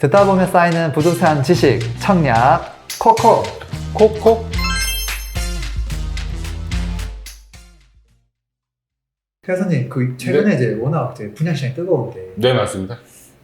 듣다 보면 쌓이는 부동산 지식, 청약, 코코. 콕콕 회사님, 그 최근에 이제 워낙 이제 분양 시장이 뜨거운데 네 맞습니다.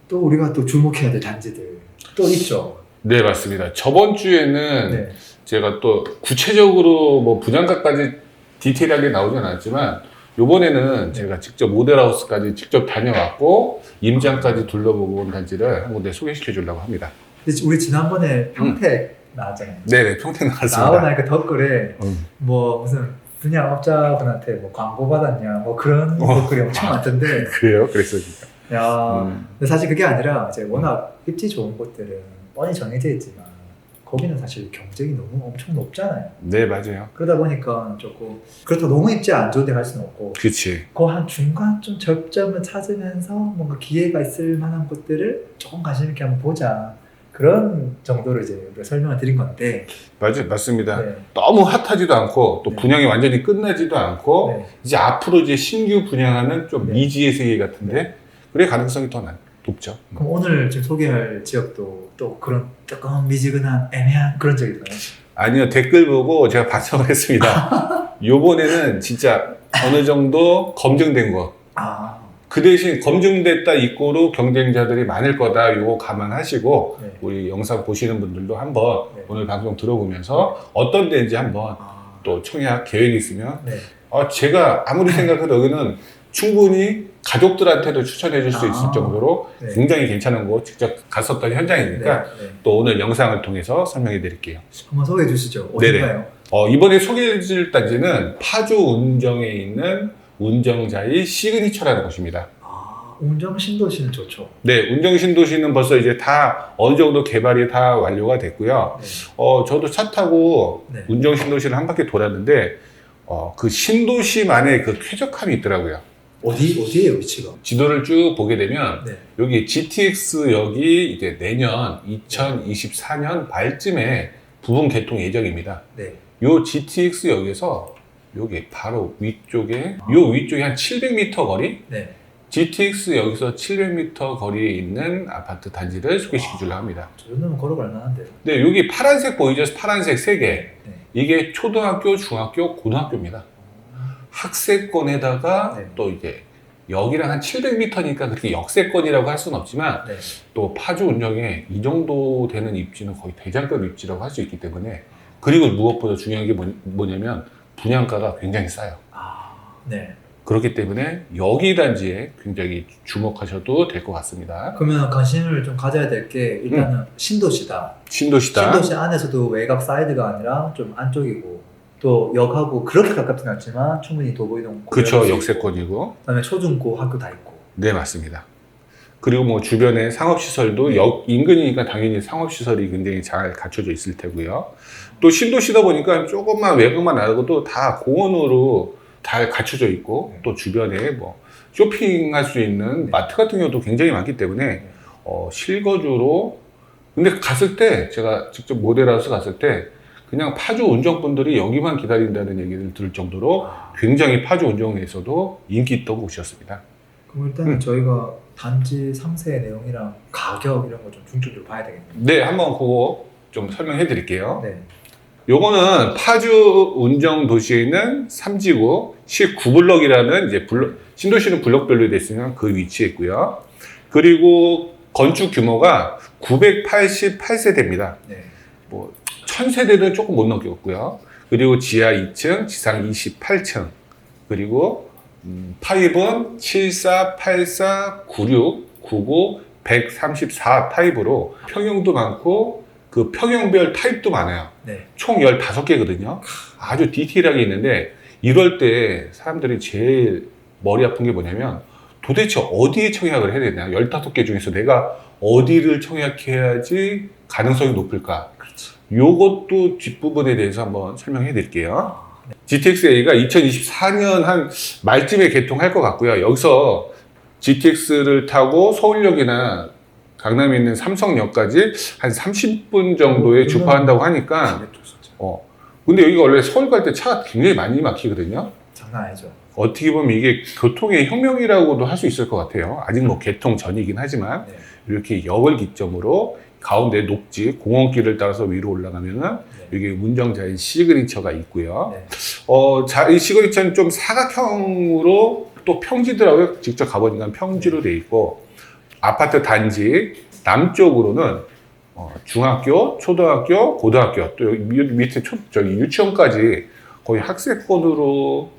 또 우리가 또 주목해야 될 단지들 또 있죠. 네 맞습니다. 저번 주에는 네. 제가 또 구체적으로 뭐 분양가까지 디테일하게 나오진 않았지만 요번에는 제가 직접 모델하우스까지 직접 다녀왔고 임장까지 둘러보고 온 단지를 한 군데 소개시켜 주려고 합니다. 근데 우리 지난번에 평택 나왔잖아요. 네네 평택 나오고 나왔습니다. 나니까 댓글에 음. 뭐 무슨 분양업자분한테 뭐 광고 받았냐 뭐 그런 어. 댓글이 엄청 많던데 그래요? 그랬습니다. 야 음. 근데 사실 그게 아니라 이제 워낙 입지 좋은 곳들은 뻔히 정해져 있지만 거기는 사실 경쟁이 너무 엄청 높잖아요. 네 맞아요. 그러다 보니까 조금 그렇다고 너무 입지 안 좋은 데 갈 수는 없고 그치. 그 한 중간 좀 접점을 찾으면서 뭔가 기회가 있을 만한 곳들을 조금 관심 있게 한번 보자 그런 정도로 이제 우리가 설명을 드린 건데 맞아요. 맞습니다. 네. 너무 핫하지도 않고 또 네. 분양이 완전히 끝나지도 않고 네. 이제 앞으로 이제 신규 분양하는 좀 네. 미지의 세계 같은데 그래 가능성이 더 난- 높죠. 그럼 오늘 지금 소개할 지역도 또 그런 조금 미지근한 애매한 그런 지역인가요? 아니요 댓글 보고 제가 반성을 했습니다. 요번에는 진짜 어느 정도 검증된 거. 아, 그 대신 검증됐다 이꼬로 경쟁자들이 많을 거다 요거 감안하시고 네. 우리 영상 보시는 분들도 한번 네. 오늘 방송 들어보면서 어떤 데인지 한번 아, 또 청약 계획이 있으면 네. 어, 제가 아무리 생각해도 여기는 충분히 가족들한테도 추천해 줄 수 있을 아. 정도로 네. 굉장히 괜찮은 곳 직접 갔었던 현장이니까 네, 네. 또 오늘 영상을 통해서 설명해 드릴게요. 한번 소개해 주시죠. 네네. 어딘가요? 어, 이번에 소개해 줄 단지는 파주 운정에 있는 운정자의 시그니처라는 곳입니다. 아, 운정 신도시는 좋죠. 네, 운정 신도시는 벌써 이제 다 어느 정도 개발이 다 완료가 됐고요. 네. 어, 저도 차 타고 네. 운정 신도시를 한 바퀴 돌았는데 어, 그 신도시만의 그 쾌적함이 있더라고요. 어디 어디예요 위치가? 지도를 쭉 보게 되면 네. 여기 GTX역이 이제 내년 2024년 말쯤에 부분 개통 예정입니다. 네. 요 GTX역에서 여기 바로 위쪽에 요 위쪽에 한 700m 거리 네. GTX 여기서 700m 거리에 있는 아파트 단지를 소개시켜 주려고 합니다. 저 정도면 걸어갈 만한데요. 네, 여기 파란색 보이죠? 파란색 3개. 네. 이게 초등학교, 중학교, 고등학교입니다. 학세권에다가 네. 또 이제 여기랑 한 700m니까 그렇게 역세권이라고 할 수는 없지만 네. 또 파주 운정에 이 정도 되는 입지는 거의 대장급 입지라고 할 수 있기 때문에 그리고 무엇보다 중요한 게 뭐- 뭐냐면 분양가가 굉장히 싸요. 아, 네. 그렇기 때문에 여기 단지에 굉장히 주목하셔도 될 것 같습니다. 그러면 관심을 좀 가져야 될 게 일단은 신도시다. 신도시다. 신도시 안에서도 외곽 사이드가 아니라 좀 안쪽이고 또 역하고 그렇게 가깝진 않지만 충분히 도보이동 그쵸, 역세권이고. 그다음에 초중고 학교 다 있고 네, 맞습니다. 그리고 뭐 주변에 상업시설도 역 인근이니까 당연히 상업시설이 굉장히 잘 갖춰져 있을 테고요. 또 신도시다 보니까 조금만 외곽만 나가도 다 공원으로 잘 갖춰져 있고 또 주변에 뭐 쇼핑할 수 있는 마트 같은 경우도 굉장히 많기 때문에 어, 실거주로 근데 갔을 때 제가 직접 모델하우스 갔을 때 그냥 파주 운정분들이 여기만 기다린다는 얘기를 들을 정도로 아, 굉장히 파주 운정에서도 인기 있던 곳이었습니다. 그럼 일단은 음. 저희가 단지 상세 내용이랑 가격 이런 거 좀 중점적으로 봐야 되겠네요. 네, 한번 그거 좀 설명해 드릴게요. 네. 요거는 파주 운정 도시에 있는 3지구 19블럭이라는 이제 블럭, 신도시는 블럭별로 되어 있으면 그 위치에 있고요. 그리고 건축 규모가 988세대입니다. 네. 뭐 1000세대는 조금 못 넘겼고요. 그리고 지하 2층, 지상 28층. 그리고 음, 타입은 74, 84, 96, 99, 134 타입으로 평형도 많고 그 평형별 타입도 많아요. 네. 총 15개거든요. 아주 디테일하게 있는데 이럴 때 사람들이 제일 머리 아픈 게 뭐냐면 도대체 어디에 청약을 해야 되냐. 15개 중에서 내가 어디를 청약해야지 가능성이 높을까. 그렇죠. 요것도 뒷부분에 대해서 한번 설명해 드릴게요. 아, 네. GTX-A가 2024년 한 말쯤에 개통할 것 같고요. 여기서 GTX를 타고 서울역이나 강남에 있는 삼성역까지 한 30분 정도에 어, 주파한다고 하니까 그게 또 진짜 어. 근데 여기가 원래 서울 갈 때 차가 굉장히 많이 막히거든요. 장난 아니죠. 어떻게 보면 이게 교통의 혁명이라고도 할 수 있을 것 같아요. 아직 뭐 개통 전이긴 하지만 네. 이렇게 역을 기점으로 가운데 녹지 공원길을 따라서 위로 올라가면은 네. 여기 운정자인 시그니처가 있고요. 네. 어, 자, 이 시그니처는 좀 사각형으로 또 평지더라고요. 직접 가보니까 평지로 돼 있고 아파트 단지 남쪽으로는 어, 중학교, 초등학교, 고등학교 또 여기 밑- 밑에 초, 저기 유치원까지 거의 학생권으로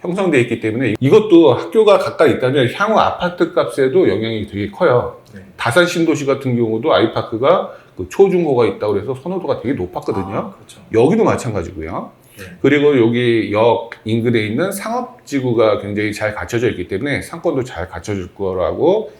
형성돼 있기 때문에 이것도 학교가 가까이 있다면 향후 아파트 값에도 영향이 되게 커요. 네. 다산 신도시 같은 경우도 아이파크가 그 초중고가 있다고 그래서 선호도가 되게 높았거든요. 아, 그렇죠. 여기도 마찬가지고요. 네. 그리고 여기 역 인근에 있는 상업지구가 굉장히 잘 갖춰져 있기 때문에 상권도 잘 갖춰질 거라고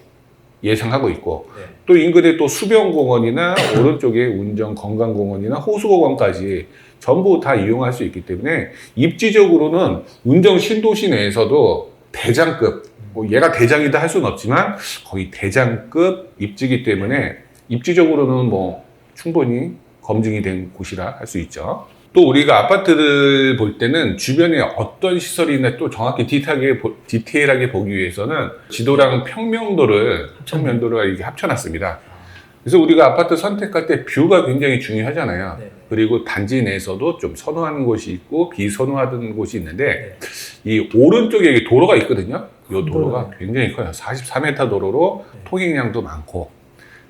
예상하고 있고 네. 또 인근에 또 수변공원이나 오른쪽에 운정 건강공원이나 호수공원까지 전부 다 이용할 수 있기 때문에 입지적으로는 운정 신도시 내에서도 대장급 뭐 얘가 대장이다 할 수는 없지만 거의 대장급 입지기 때문에 입지적으로는 뭐 충분히 검증이 된 곳이라 할 수 있죠. 또 우리가 아파트를 볼 때는 주변에 어떤 시설이 있나 또 정확히 디테일하게, 보- 디테일하게 보기 위해서는 지도랑 평면도를 평면도를 이렇게 합쳐놨습니다. 그래서 우리가 아파트 선택할 때 뷰가 굉장히 중요하잖아요. 네. 그리고 단지 내에서도 좀 선호하는 곳이 있고 비선호하는 곳이 있는데 네. 이 오른쪽에 도로가 있거든요. 이 도로가 도로네. 굉장히 커요. 44m 도로로 네. 통행량도 많고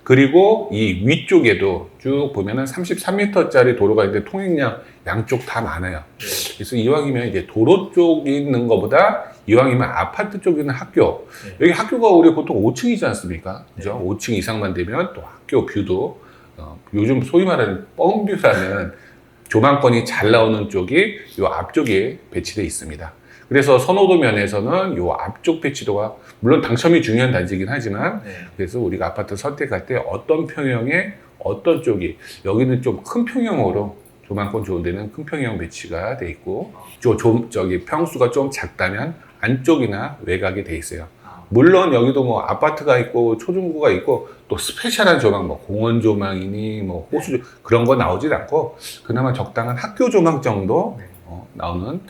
그리고 이 위쪽에도 쭉 보면은 33m짜리 도로가 있는데 통행량 양쪽 다 많아요. 네. 그래서 이왕이면 이제 도로 쪽에 있는 것보다 이왕이면 아파트 쪽에 있는 학교 네. 여기 학교가 우리 보통 5층이지 않습니까? 그죠? 네. 5층 이상만 되면 또 학교 뷰도 어, 요즘 소위 말하는 뻥뷰라는 조망권이 잘 나오는 쪽이 요 앞쪽에 배치되어 있습니다. 그래서 선호도 면에서는 요 앞쪽 배치도가 물론 당첨이 중요한 단지이긴 하지만 네. 그래서 우리가 아파트 선택할 때 어떤 평형에 어떤 쪽이 여기는 좀 큰 평형으로 조망권 좋은 데는 큰 평형 배치가 돼 있고 저, 좀 저기 평수가 좀 작다면 안쪽이나 외곽에 돼 있어요. 아, 물론 여기도 뭐 아파트가 있고 초중고가 있고 또 스페셜한 조망 뭐 공원 조망이니 뭐 호수 조- 그런 거 나오질 않고 그나마 적당한 학교 조망 정도 네. 어, 나오는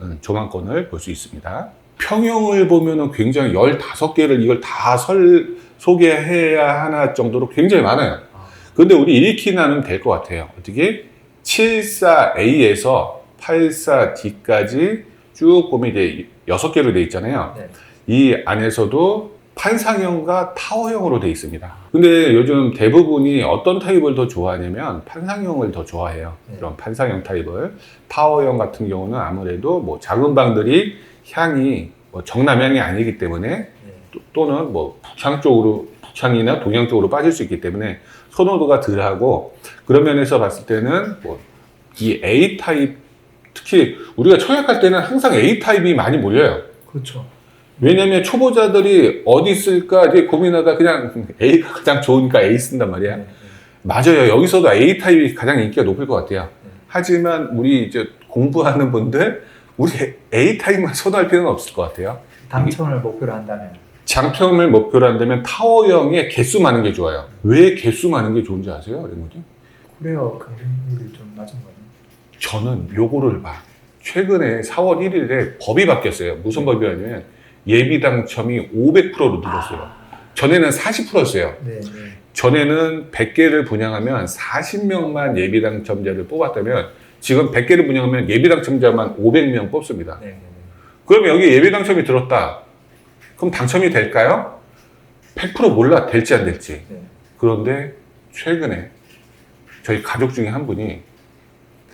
음, 조망권을 볼 수 있습니다. 평형을 보면은 굉장히 15개를 이걸 다 설, 소개해야 하나 정도로 굉장히 많아요. 아, 근데 우리 읽기 나누면 될 것 같아요. 어떻게? 74A에서 84D까지 쭉 보면 이제 6개로 돼 있잖아요. 네. 이 안에서도 판상형과 타워형으로 돼 있습니다. 근데 요즘 대부분이 어떤 타입을 더 좋아하냐면 판상형을 더 좋아해요. 네. 그런 판상형 타입을. 타워형 같은 경우는 아무래도 뭐 작은 방들이 향이 뭐 정남향이 아니기 때문에 네. 또- 또는 뭐 북향 쪽으로 북향이나 동양 쪽으로 빠질 수 있기 때문에 선호도가 덜하고 그런 면에서 봤을 때는 뭐 이 A 타입 특히 우리가 청약할 때는 항상 A 타입이 많이 몰려요. 그렇죠. 왜냐면 초보자들이 어디 쓸까 이제 고민하다 그냥 A가 가장 좋으니까 A 쓴단 말이야. 네. 네. 맞아요. 여기서도 A 타입이 가장 인기가 높을 것 같아요. 네. 하지만 우리 이제 공부하는 분들 우리 A 타입만 선호할 필요는 없을 것 같아요. 당첨을 목표로 한다면 장평을 목표로 한다면 타워형의 개수 많은 게 좋아요. 왜 개수 많은 게 좋은지 아세요, 레모님? 그래요. 긍정률이 좀 낮은 거네. 저는 요거를 봐. 최근에 4월 1일에 법이 바뀌었어요. 무슨 법이냐면 예비 당첨이 500%로 늘었어요. 전에는 40%였어요. 네. 네. 전에는 100개를 분양하면 40명만 예비 당첨자를 뽑았다면 지금 100개를 분양하면 예비 당첨자만 500명 뽑습니다. 네. 네. 네. 그러면 여기 예비 당첨이 들었다. 그럼 당첨이 될까요? 100% 몰라 될지 안 될지. 네. 그런데 최근에 저희 가족 중에 한 분이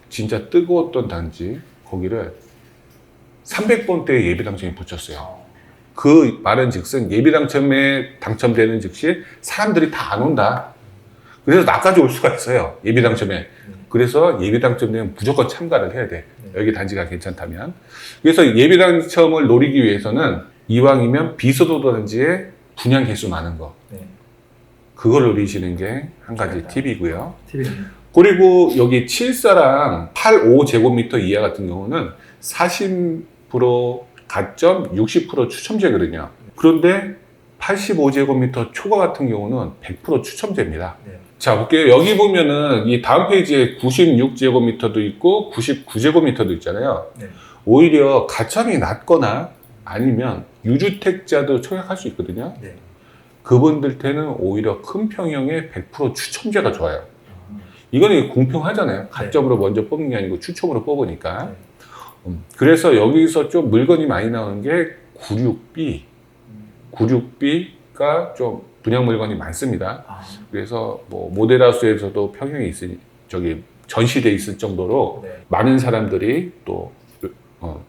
진짜 뜨거웠던 단지 거기를 300번대 예비 당첨이 붙였어요. 그 말은 즉슨 예비 당첨에 당첨되는 즉시 사람들이 다 안 온다. 그래서 나까지 올 수가 있어요. 예비 당첨에. 그래서 예비 당첨되면 무조건 참가를 해야 돼. 네. 여기 단지가 괜찮다면. 그래서 예비 당첨을 노리기 위해서는 이왕이면 비서도 단지에 분양 개수 많은 거. 네. 그걸 노리시는 게 한 가지 맞습니다. 팁이고요. 그리고 여기 74랑 85제곱미터 이하 같은 경우는 40% 가점 60% 추첨제거든요. 그런데 85제곱미터 초과 같은 경우는 100% 추첨제입니다. 네. 자, 볼게요. 여기 보면은 이 다음 페이지에 96제곱미터도 있고 99제곱미터도 있잖아요. 네. 오히려 가점이 낮거나 아니면 유주택자도 청약할 수 있거든요. 네. 그분들한테는 오히려 큰 평형의 100% 추첨제가 좋아요. 이거는 공평하잖아요. 가점으로 먼저 뽑는 게 아니고 추첨으로 뽑으니까. 네. 음, 그래서 여기서 좀 물건이 많이 나오는 게 96B, 음. 96B가 좀 분양 물건이 많습니다. 아, 그래서 뭐 모델하우스에서도 평형이 있으니 저기 전시돼 있을 정도로 네. 많은 사람들이 또 어,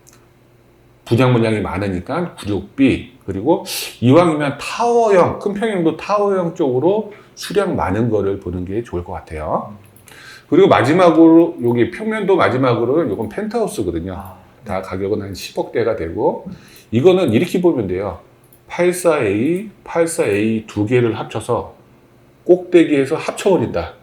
분양 물량이 많으니까 96B 그리고 이왕이면 타워형 큰 평형도 타워형 쪽으로 수량 많은 거를 보는 게 좋을 것 같아요. 음. 그리고 마지막으로 여기 평면도 마지막으로는 이건 펜트하우스거든요. 아, 다 가격은 한 10억대가 되고 이거는 이렇게 보면 돼요. 84A, 84A 두 개를 합쳐서 꼭대기에서 합쳐버린다.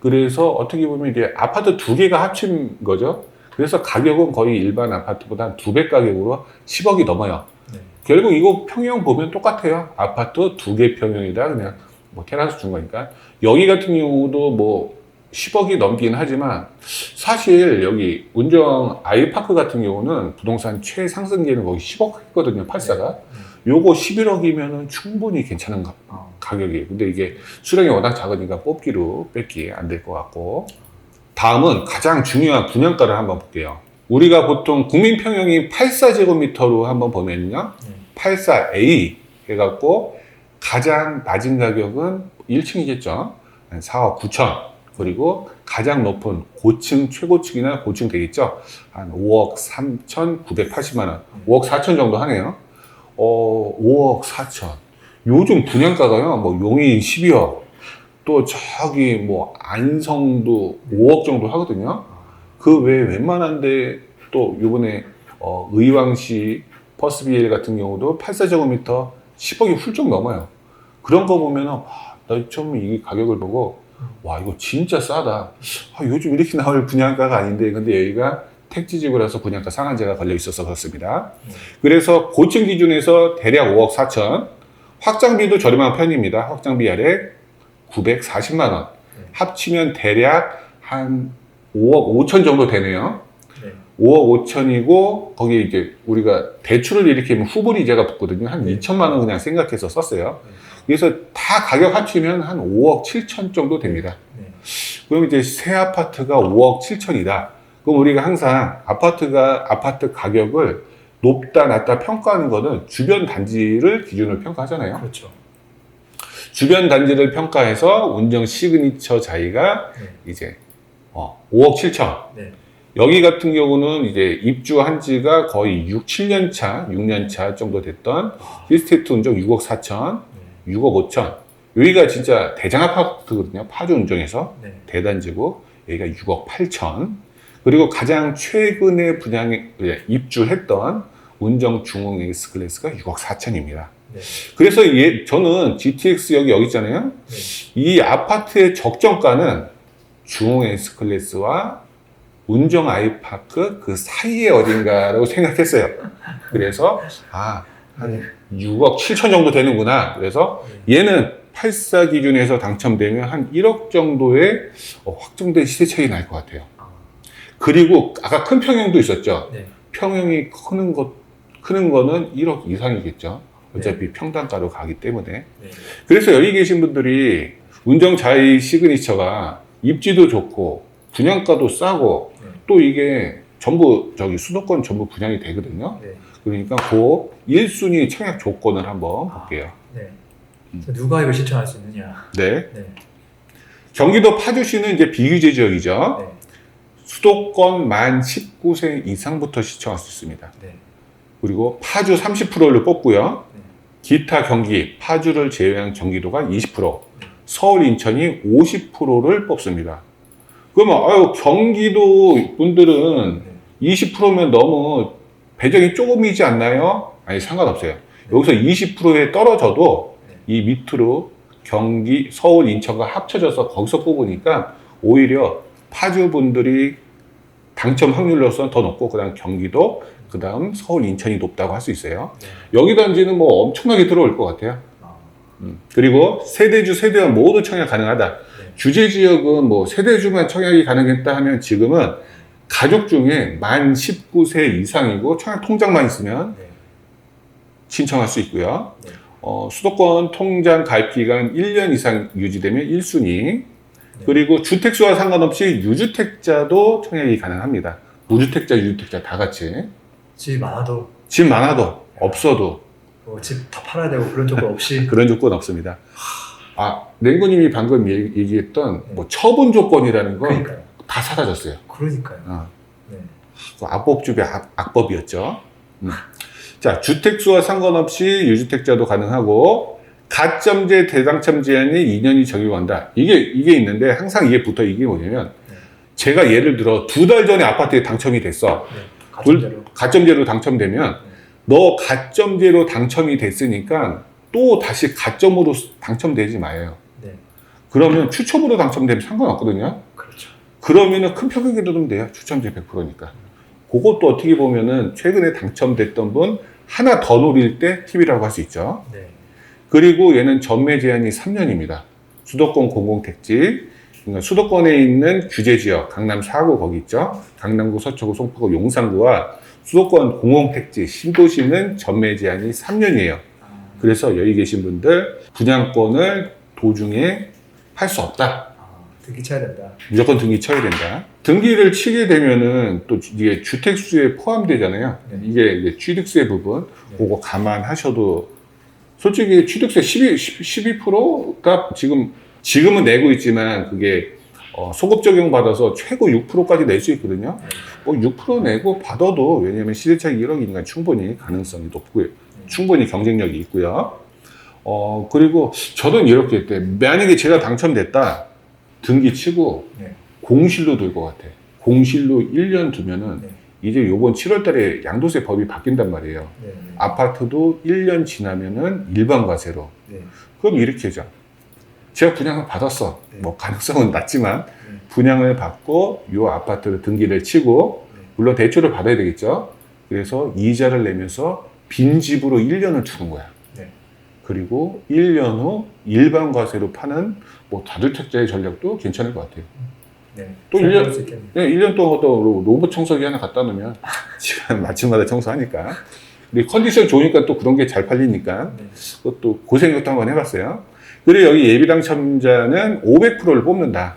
그래서 어떻게 보면 이게 아파트 두 개가 합친 거죠. 그래서 가격은 거의 일반 아파트보다 한 두 배 가격으로 10억이 넘어요. 네. 결국 이거 평형 보면 똑같아요. 아파트 두 개 평형이다. 그냥 뭐 테라스 준 거니까. 여기 같은 경우도 뭐 10억이 넘긴 하지만 사실 여기 운정 아이파크 같은 경우는 부동산 최상승기는 거의 10억 했거든요. 84가. 요거 11억이면은 충분히 괜찮은 가, 어, 가격이에요. 근데 이게 수량이 워낙 작으니까 뽑기로 뺏기 안 될 것 같고. 다음은 가장 중요한 분양가를 한번 볼게요. 우리가 보통 국민 평형이 84제곱미터로 한번 보면요. 네. 84A 해갖고 가장 낮은 가격은 1층이겠죠. 한 4억 9천. 그리고 가장 높은 고층, 최고층이나 고층 되겠죠. 한 5억 3천 980만 원. 5억 4천 정도 하네요. 어, 5억 4천. 요즘 분양가가요, 뭐 용인 12억. 또 저기 뭐 안성도 5억 정도 하거든요. 그 외에 웬만한데 또 요번에 어, 의왕시 퍼스비엘 같은 경우도 84제곱미터 10억이 훌쩍 넘어요. 그런 거 보면은 와, 나 처음에 이 가격을 보고 와 이거 진짜 싸다. 아, 요즘 이렇게 나올 분양가가 아닌데 근데 여기가 택지지구라서 분양가 상한제가 걸려 있어서 그렇습니다. 네. 그래서 고층 기준에서 대략 5억 4천, 확장비도 저렴한 편입니다. 확장비 아래 940만 원. 네. 합치면 대략 한 5억 5천 정도 되네요. 네. 5억 5천이고 거기에 이제 우리가 대출을 이렇게 하면 후불이자가 붙거든요. 한 네. 2천만 원 그냥 생각해서 썼어요. 네. 그래서 다 가격 합치면 한 5억 7천 정도 됩니다. 네. 그럼 이제 새 아파트가 5억 7천이다. 그럼 우리가 항상 아파트가 아파트 가격을 높다 낮다 평가하는 거는 주변 단지를 기준으로 평가하잖아요. 그렇죠. 주변 단지를 평가해서 운정 시그니처 자리가 네. 이제 어, 5억 7천. 네. 여기 같은 경우는 이제 입주한 지가 거의 6, 7년 차, 6년 차 정도 됐던 아, 힐스테이트 운정 6억 4천, 네. 6억 5천. 여기가 진짜 대장 아파트거든요. 파주 운정에서 네. 대단지고 여기가 6억 8천. 그리고 가장 최근에 분양에 예, 입주했던 운정 중흥 에이스 클래스가 6억 4천입니다. 네. 그래서 얘, 저는 GTX 여기 여기 있잖아요. 네. 이 아파트의 적정가는 중흥 에이스 클래스와 운정 아이파크 그 사이에 어딘가라고 생각했어요. 그래서 아, 한 6억 7천 정도 되는구나. 그래서 얘는 84 기준에서 당첨되면 한 1억 정도의 어, 확정된 시세 차이 날 것 같아요. 아, 그리고 아까 큰 평형도 있었죠. 네. 평형이 크는 것 크는 거는 1억 이상이겠죠. 어차피 평단가로 가기 때문에. 네. 그래서 여기 계신 분들이 운정 자이 시그니처가 입지도 좋고 분양가도 싸고 네. 또 이게 전부 저기 수도권 전부 분양이 되거든요. 네. 그러니까 그 1순위 청약 조건을 한번 볼게요. 네. 음. 자, 누가 이걸 신청할 수 있느냐? 네. 네. 경기도 파주시는 이제 비규제 지역이죠. 네. 수도권 만 19세 이상부터 시청할 수 있습니다. 네. 그리고 파주 30%를 뽑고요. 네. 기타 경기, 파주를 제외한 경기도가 20%, 네. 서울, 인천이 50%를 뽑습니다. 그러면 아유 경기도 분들은 네. 20%면 너무 배정이 조금이지 않나요? 아니 상관없어요. 여기서 20%에 떨어져도 네. 이 밑으로 경기, 서울, 인천과 합쳐져서 거기서 뽑으니까 오히려 파주 분들이 당첨 확률로서는 더 높고 그다음 경기도, 그다음 서울, 인천이 높다고 할 수 있어요. 네. 여기 단지는 뭐 엄청나게 들어올 것 같아요. 아, 음. 그리고 세대주, 세대원 모두 청약 가능하다. 네. 규제 지역은 뭐 세대주만 청약이 가능했다 하면 지금은 가족 중에 만 19세 이상이고 청약 통장만 있으면 네. 신청할 수 있고요. 네. 어, 수도권 통장 가입 기간 1년 이상 유지되면 1순위. 그리고 주택수와 상관없이 유주택자도 청약이 가능합니다. 무주택자, 유주택자 다 같이. 집이 많아도 집 많아도 없어도 뭐 집다 팔아야 되고 그런 조건 없이 그런 조건 없습니다. 아, 랭구님이 방금 얘기- 얘기했던 뭐 처분 조건이라는 건 다. 사라졌어요. 그러니까요. 어. 네. 그 악법중의 악, 악법이었죠. 음. 자, 주택수와 상관없이 유주택자도 가능하고 가점제 대당첨 제한이 2년이 적용한다. 이게 이게 있는데 항상 이게 붙어 이게 뭐냐면 네. 제가 예를 들어 두 달 전에 아파트에 당첨이 됐어. 네. 가점제로. 가점제로 당첨되면 너 가점제로 당첨이 됐으니까 또 다시 가점으로 당첨되지 마요. 네. 그러면 추첨으로 당첨되면 상관없거든요. 그러면은 큰 표격이 들으면 돼요. 추첨제 100%니까. 그것도 어떻게 보면은 최근에 당첨됐던 분 하나 더 노릴 때 팁이라고 할 수 있죠. 네. 그리고 얘는 전매 제한이 3년입니다. 수도권 공공택지, 그러니까 수도권에 있는 규제 지역, 강남 4구 거기 있죠. 강남구, 서초구, 송파구, 용산구와 수도권 공공택지, 신도시는 전매 제한이 3년이에요. 아, 그래서 여기 계신 분들 분양권을 도중에 팔 수 없다. 아, 등기 쳐야 된다. 무조건 등기 쳐야 된다. 등기를 치게 되면은 또 이게 주택수에 포함되잖아요. 네. 이게 이제 취득세 부분, 네. 그거 감안하셔도 솔직히 취득세 12, 12%가 지금, 지금은 내고 있지만 그게 어, 소급 적용 받아서 최고 6%까지 낼 수 있거든요. 네. 뭐6% 내고 받아도 왜냐면 시세차익 1억이니까 충분히 가능성이 높고요. 충분히 경쟁력이 있고요. 어, 그리고 저는 이렇게 했대. 만약에 제가 당첨됐다. 등기 치고 네. 공실로 둘것 같아. 공실로 1년 두면은 네. 이제 요번 7월 달에 양도세 법이 바뀐단 말이에요. 네. 네. 아파트도 1년 지나면은 일반 과세로. 네. 그럼 이렇게 하자. 제가 분양을 받았어. 네. 뭐 가능성은 낮지만 네. 분양을 받고 요 아파트를 등기를 치고 네. 물론 대출을 받아야 되겠죠. 그래서 이자를 내면서 빈 집으로 1년을 주는 거야. 네. 그리고 1년 후 일반 과세로 파는 뭐 다주택자의 전략도 괜찮을 것 같아요. 네. 또잘일 년- 먹을 수 있겠네요. 네, 1년 동안 또 로봇 청소기 하나 갖다 놓으면 지금 아침마다 청소하니까. 근데 컨디션 좋으니까 또 그런 게 잘 팔리니까 네. 그것도 고생도 한번 해봤어요. 그리고 여기 예비 당첨자는 500%를 뽑는다.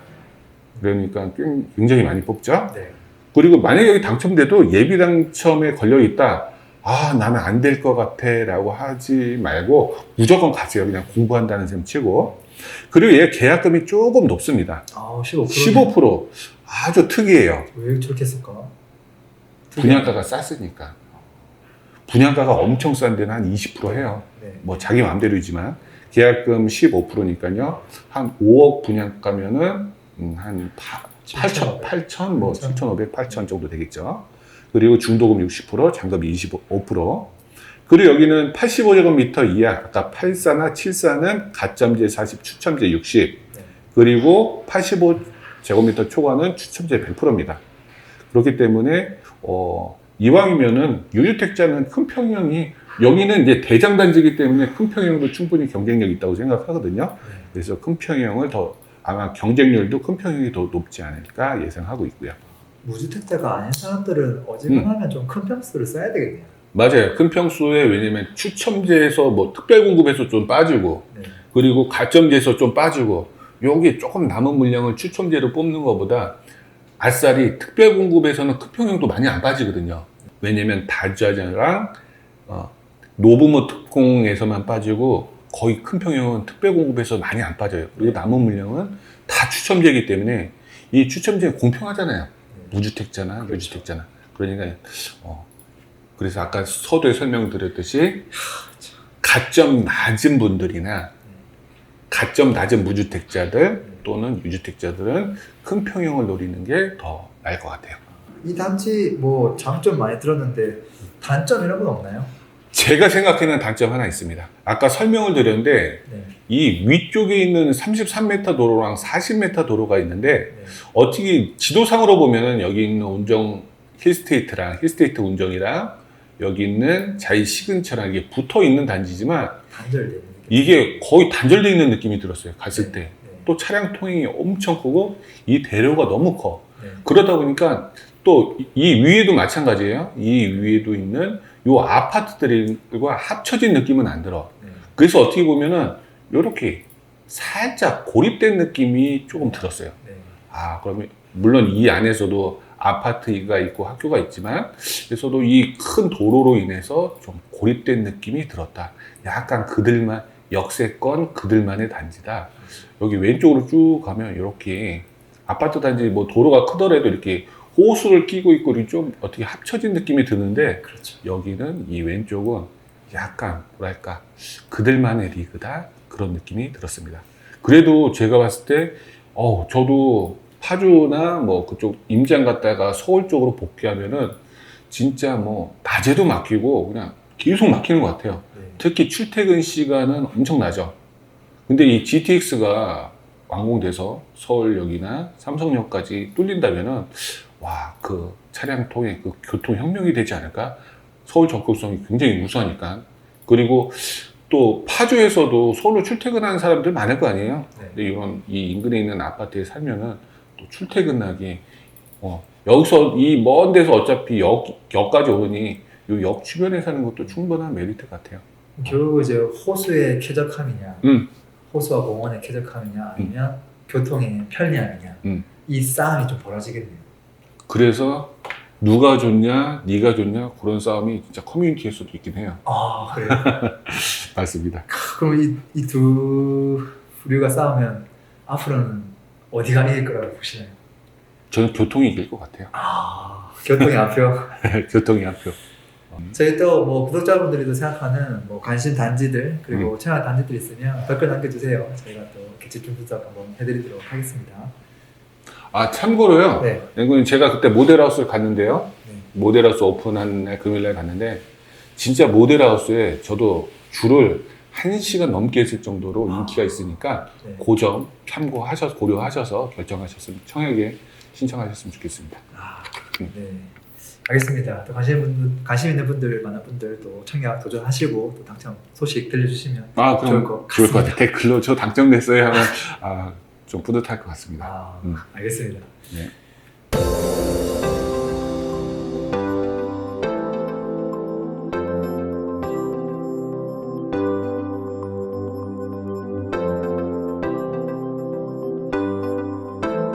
그러니까 꽤- 굉장히 많이 뽑죠. 네. 그리고 만약에 여기 당첨돼도 예비 당첨에 걸려 있다. 아, 나는 안 될 것 같아. 라고 하지 말고 무조건 가세요. 그냥 공부한다는 셈 치고. 그리고 얘 계약금이 조금 높습니다. 아, 15%. 15% 아주 특이해요. 왜 저렇게 했을까? 분양가가 쌌으니까. 분양가가 엄청 싼 데는 한 20% 해요. 네. 뭐 자기 마음대로이지만 계약금 15%니까요. 한 5억 분양가면은 음, 한 8천, 8천, 뭐 8천. 7,500, 8천 정도 되겠죠. 그리고 중도금 60%, 잔금 25%. 그리고 여기는 85제곱미터 이하, 아까 84나 74는 가점제 40, 추첨제 60. 네. 그리고 85제곱미터 초과는 추첨제 100%입니다. 그렇기 때문에 어, 이왕이면은 유주택자는 큰 평형이 여기는 이제 대장단지이기 때문에 큰 평형도 충분히 경쟁력 이 있다고 생각하거든요. 네. 그래서 큰 평형을 더 아마 경쟁률도 큰 평형이 더 높지 않을까 예상하고 있고요. 무주택자가 아닌 사람들은 어지간하면 음. 좀큰 평수를 써야 되겠네요. 맞아요. 큰 평수에 왜냐면 추첨제에서 뭐 특별 공급에서 좀 빠지고 네. 그리고 가점제에서 좀 빠지고 여기 조금 남은 물량을 추첨제로 뽑는 것보다 아싸리 특별 공급에서는 큰 평형도 많이 안 빠지거든요. 왜냐면 다자자랑 어, 노부모 특공에서만 빠지고 거의 큰 평형은 특별 공급에서 많이 안 빠져요. 그리고 남은 물량은 다 추첨제이기 때문에 이 추첨제는 공평하잖아요. 무주택자나 유주택자나. 그러니까 어, 그래서 아까 서두에 설명드렸듯이 가점 낮은 분들이나 가점 낮은 무주택자들 또는 유주택자들은 큰 평형을 노리는 게 더 나을 것 같아요. 이 단지 뭐 장점 많이 들었는데 단점 이런 건 없나요? 제가 생각하는 단점 하나 있습니다. 아까 설명을 드렸는데 네. 이 위쪽에 있는 33m 도로랑 40m 도로가 있는데 네. 어떻게 지도상으로 보면은 여기 있는 운정 힐스테이트랑 힐스테이트 운정이랑 여기 있는 자이 시근처랑 이게 붙어 있는 단지지만 단절되는. 이게 거의 단절되어 있는 느낌이 들었어요. 갔을 때. 네. 또 차량 통행이 엄청 크고 이 대로가 너무 커. 네. 그러다 보니까 또 이 위에도 마찬가지예요. 이 위에도 있는 요 아파트들과 합쳐진 느낌은 안 들어. 네. 그래서 어떻게 보면은 이렇게 살짝 고립된 느낌이 조금 들었어요. 네. 아, 그러면 물론 이 안에서도 아파트가 있고 학교가 있지만 그래서도 이 큰 도로로 인해서 좀 고립된 느낌이 들었다. 약간 그들만 역세권 그들만의 단지다. 여기 왼쪽으로 쭉 가면 이렇게 아파트 단지 뭐 도로가 크더라도 이렇게 호수를 끼고 있고 이렇게 좀 어떻게 합쳐진 느낌이 드는데 그렇죠. 여기는 이 왼쪽은 약간 뭐랄까 그들만의 리그다 그런 느낌이 들었습니다. 그래도 제가 봤을 때 어, 저도 파주나 뭐 그쪽 임장 갔다가 서울 쪽으로 복귀하면은 진짜 뭐 낮에도 막히고 그냥 계속 막히는 것 같아요. 네. 특히 출퇴근 시간은 엄청나죠. 근데 이 GTX가 완공돼서 서울역이나 삼성역까지 뚫린다면은 와, 그 차량 통해 그 교통 혁명이 되지 않을까? 서울 접근성이 굉장히 우수하니까. 그리고 또 파주에서도 서울로 출퇴근하는 사람들 많을 거 아니에요? 네. 근데 이런 이 인근에 있는 아파트에 살면은 또 출퇴근하기 어, 여기서 이 먼 데서 어차피 역, 역까지 오니 이역 주변에 사는 것도 충분한 메리트 같아요. 결국 이제 호수의 쾌적함이냐, 음. 호수와 공원의 쾌적함이냐, 아니면 교통의 편리함이냐, 음. 이 싸움이 좀 벌어지겠네요. 그래서 누가 좋냐, 네가 좋냐 그런 싸움이 진짜 커뮤니티에서도 있긴 해요. 아 그래요? 맞습니다. 그럼 이두 부류가 싸우면 앞으로는 어디가 이길 거라고 보시나요? 저는 교통이 이길 것 같아요. 아 교통의 앞표. 교통이 한 표. 저희 또 뭐 구독자분들이 생각하는 뭐 관심 단지들 그리고 음. 채널 단지들 있으면 댓글 남겨주세요. 저희가 또 이렇게 집중 분석 한번 해드리도록 하겠습니다. 아 참고로요. 네. 이건 제가 그때 모델하우스를 갔는데요. 네. 모델하우스 오픈한 날 금요일날 갔는데 진짜 모델하우스에 저도 줄을 한 시간 넘게 했을 정도로 아. 인기가 있으니까 네. 그점 참고하셔서 고려하셔서 결정하셨으면 청약에 신청하셨으면 좋겠습니다. 아, 음. 네. 알겠습니다. 또 관심, 있는 분, 관심 있는 분들, 많은 분들 또 청약 도전하시고 또 당첨 소식 들려주시면 아 좋을 것 좋을 것 같습니다. 댓글로 저 당첨됐어요 하면 아, 좀 뿌듯할 것 같습니다. 아, 음. 알겠습니다. 네.